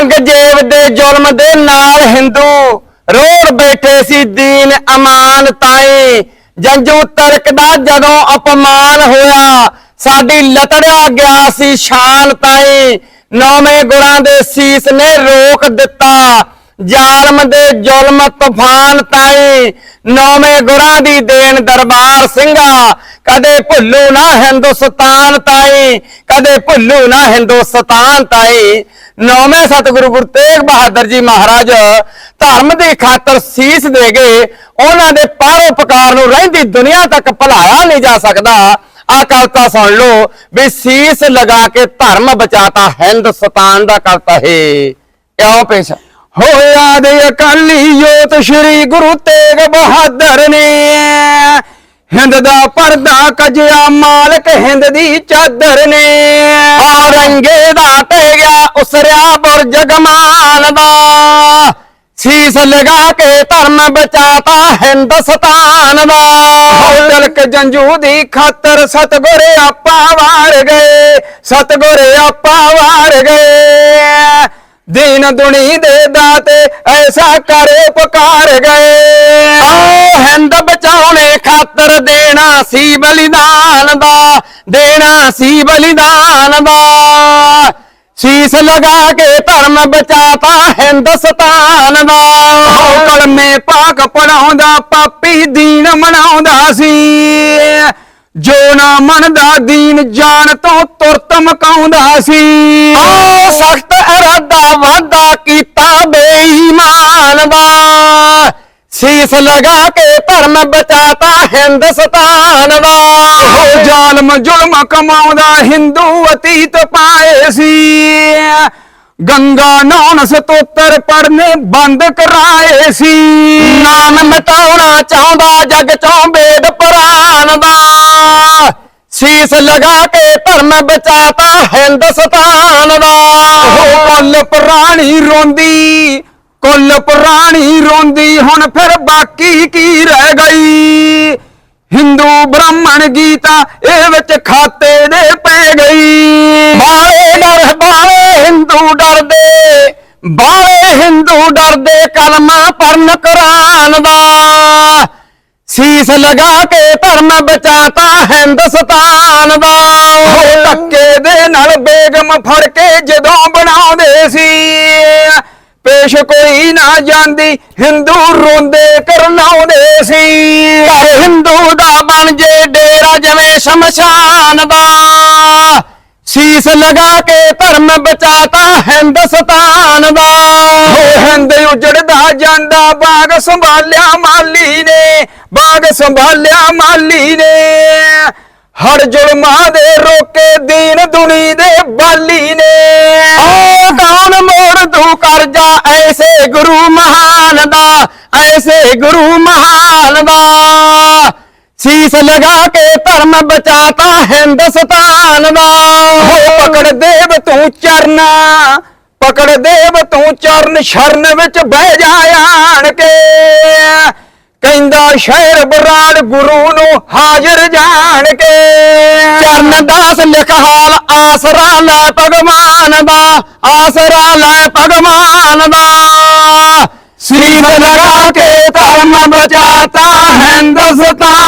ਔਰੰਗਜ਼ੇਬ ਦੇ ਜ਼ੁਲਮ ਦੇ ਨਾਲ ਹਿੰਦੂ ਰੋੜ ਬੈਠੇ ਸੀ ਦੀਨ ਅਮਾਨ ਤਾਈ ਜੰਜੂ ਤਰਕ ਦਾ ਜਦੋਂ ਅਪਮਾਨ ਹੋਇਆ, ਸਾਡੀ ਲਤੜਿਆ ਗਿਆ ਸੀ ਸ਼ਾਨ ਤਾਈ ਨੌਵੇਂ ਗੁਰਾਂ ਦੇ ਸੀਸ ਨੇ ਰੋਕ ਦਿੱਤਾ, ਜ਼ਾਲਮ ਦੇ ਜ਼ੁਲਮ ਤੂਫਾਨ ਤਾਈ ਨੌਵੇਂ ਗੁਰਾਂ ਦੀ ਦੇਣ ਦਰਬਾਰ ਸਿੰਘਾ ਕਦੇ ਭੁੱਲੂ ਨਾ ਹਿੰਦੁਸਤਾਨ ਤਾਈ, ਕਦੇ ਭੁੱਲੂ ਨਾ ਹਿੰਦੁਸਤਾਨ ਤਾਈ। ਨੌਵੇਂ ਸਤਿਗੁਰੂ ਗੁਰੂ ਤੇਗ ਬਹਾਦਰ ਜੀ ਮਹਾਰਾਜ ਧਰਮ ਦੀ ਖਾਤਰ ਸੀਸ ਦੇ ਗਏ ਉਹਨਾਂ ਦੇ ਪਰਉਪਕਾਰ ਨੂੰ ਰਹਿੰਦੀ ਦੁਨੀਆ ਤੱਕ ਭੁਲਾਇਆ ਨਹੀਂ ਜਾ ਸਕਦਾ। ਆ ਕਵਤਾ ਸੁਣ ਲਓ ਵੀ ਸੀਸ ਲਗਾ ਕੇ ਧਰਮ ਬਚਾਤਾ ਹਿੰਦੁਸਤਾਨ ਦਾ ਕਰਤਾ ਹੈ। ਇਉਂ ਪੇਸ਼। ਹੋਇਆ ਦੇ ਅਕਾਲੀ ਜੋਤ ਸ੍ਰੀ ਗੁਰੂ ਤੇਗ ਬਹਾਦਰ ਨੇ। ਹਿੰਦ ਦਾ ਪਰਦਾ ਕਜਿਆ ਮਾਲਕ ਹਿੰਦ ਦੀ ਚਾਦਰ ਨੇ। ਔਰੰਗੇ ਦਾ ਟੇ ਉਸਰਿਆ ਬੁਰਜ ਗਮਾਨ ਦਾ। ਸੀਸ ਲਗਾ ਕੇ ਧਰਮ ਬਚਾਤਾ ਹਿੰਦੁਸਤਾਨ ਦਾ। ਤਿਲਕ ਜੰਜੂ ਦੀ ਖਾਤਰ ਸਤਗੁਰ ਆਪਾ ਵਾਰ ਗਏ, ਸਤਗੁਰ ਆਪਾ ਵਾਰ ਗਏ। ਦੀਨ ਦੁਨੀ ਦੇ ਦਾਤੇ ਐਸਾ ਕਰੇ ਪੁਕਾਰ ਗਏ। ਓ ਹਿੰਦ ਬਚਾ ਖਾਤਰ ਦੇਣਾ ਸੀ ਬਲੀਦਾਨ ਦਾ, ਦੇਣਾ ਸੀ ਬਲੀਦਾਨ ਦਾ। ਸੀਸ ਲਗਾ ਕੇ ਧਰਮ ਬਚਾਤਾ ਹਿੰਦੁਸਤਾਨ ਦਾ। ਉਹ ਕਲਮੇ ਪਾਕ ਪੜਾਉਂਦਾ ਪਾਪੀ ਦੀਨ ਮਨਾਉਂਦਾ ਸੀ। ਜੋ ਨਾ ਮੰਨਦਾ, ਦੀਨ ਜਾਣ ਤੋਂ ਤੁਰਤ ਮਕਾਉਂਦਾ ਸੀ। ਓ ਸਖਤ ਇਰਾਦਾ ਵਾਦਾ ਕੀਤਾ ਬੇਈਮਾਨ ਦਾ। ਸੀਸ ਲਗਾ ਕੇ ਧਰਮ ਬਚਾਤਾ ਹਿੰਦੁਸਤਾਨ ਦਾ ਉਹ ਜ਼ਾਲਮ ਜ਼ੁਲਮ ਕਮਾਉਂਦਾ ਹਿੰਦੂ ਅਤੀਤ ਪਾਏ ਸੀ। ਗੰਗਾ ਨੌਨ ਸਤੋਤਰ ਪੜਨੇ ਬੰਦ ਕਰਾਏ ਸੀ। ਨਾਮ ਮਿਟਾਉਣਾ ਚਾਹੁੰਦਾ ਜਗ ਚੋਂ ਬੇਦ ਪੁਰਾਨ ਦਾ ਸੀਸ ਲਗਾ ਕੇ ਧਰਮ ਬਚਾਤਾ ਹਿੰਦੁਸਤਾਨ ਦਾ ਉਹ ਕੁੱਲ ਪ੍ਰਾਣੀ ਰੋਂਦੀ ਕੁੱਲ ਪ੍ਰਾਣੀ ਰੋਂਦੀ ਹੁਣ ਫਿਰ ਬਾਕੀ ਕੀ ਰਹਿ ਗਈ? ਹਿੰਦੂ ਬ੍ਰਾਹਮਣ ਗੀਤਾ ਇਹ ਵਿੱਚ ਖਾਤੇ ਦੇ ਪੈ ਗਈ। ਬਾਲੇ ਡਰ, ਬਾਲੇ ਹਿੰਦੂ ਡਰਦੇ, ਬਾਲੇ ਹਿੰਦੂ ਡਰਦੇ ਕਲਮਾ ਪੜਨ ਕੁਰਾਨ ਦਾ। ਸੀਸ ਲਗਾ ਕੇ ਧਰਮ ਬਚਾਤਾ ਹਿੰਦੁਸਤਾਨ ਦਾ। ਉਹ ਧੱਕੇ ਦੇ ਨਾਲ ਬੇਗਮ ਫੜ ਕੇ ਜਦੋਂ ਬਣਾਉਂਦੇ ਸੀ। ਪੇਸ਼ ਕੋਈ ਨਾ ਜਾਂਦੀ, ਹਿੰਦੂ ਰੋਂਦੇ ਕਰਨਾਉਂਦੇ ਸੀ। ਘਰ ਹਿੰਦੂ ਬਣ ਜੇ ਡੇਰਾ ਜਿਵੇਂ ਸ਼ਮਸ਼ਾਨ ਦਾ। ਸੀਸ ਲਗਾ ਕੇ ਧਰਮ ਬਚਾਤਾ ਹਿੰਦੁਸਤਾਨ ਦਾ। ਉਹ ਹਿੰਦ ਉਜੜਦਾ ਜਾਂਦਾ ਬਾਗ ਸੰਭਾਲਿਆ ਮਾਲੀ ਨੇ ਬਾਗ ਸੰਭਾਲਿਆ ਮਾਲੀ ਨੇ। ਹਰ ਜ਼ੁਲਮਾਂ ਦੇ ਰੋਕੇ ਦੀਨ ਦੁਨੀ ਦੇ ਬਾਲੀ ਨੇ। ਓ ਕੌਣ ਮੋੜ ਦੂ ਕਰਜਾ ਐਸੇ ਗੁਰੂ ਮਹਾਨ ਦਾ ਐਸੇ ਗੁਰੂ ਮਹਾਨ ਦਾ। ਸੀਸ ਲਗਾ ਕੇ ਧਰਮ ਬਚਾਤਾ ਹਿੰਦੁਸਤਾਨ ਦਾ। ਹੋ ਪਕੜ ਦੇਵ ਤੂੰ ਚਰਨਾ ਪਕੜ ਦੇਵ ਤੂੰ ਚਰਨ ਸ਼ਰਨ ਵਿੱਚ ਬਹਿ ਜਾ ਆਣ ਕੇ ਕਹਿੰਦਾ ਸ਼ਹਿਰ ਬਰਾੜ ਗੁਰੂ ਨੂੰ ਹਾਜ਼ਰ ਜਾਣ ਕੇ ਚਰਨ ਦਾਸ ਲਿਖ ਹਾਲ ਆਸਰਾ ਲੈ ਭਗਵਾਨ ਦਾ ਆਸਰਾ ਲੈ ਭਗਵਾਨ ਦਾ। ਸੀਸ ਲਗਾ ਕੇ ਧਰਮ ਬਚਾਤਾ ਹਿੰਦੁਸਤਾਨ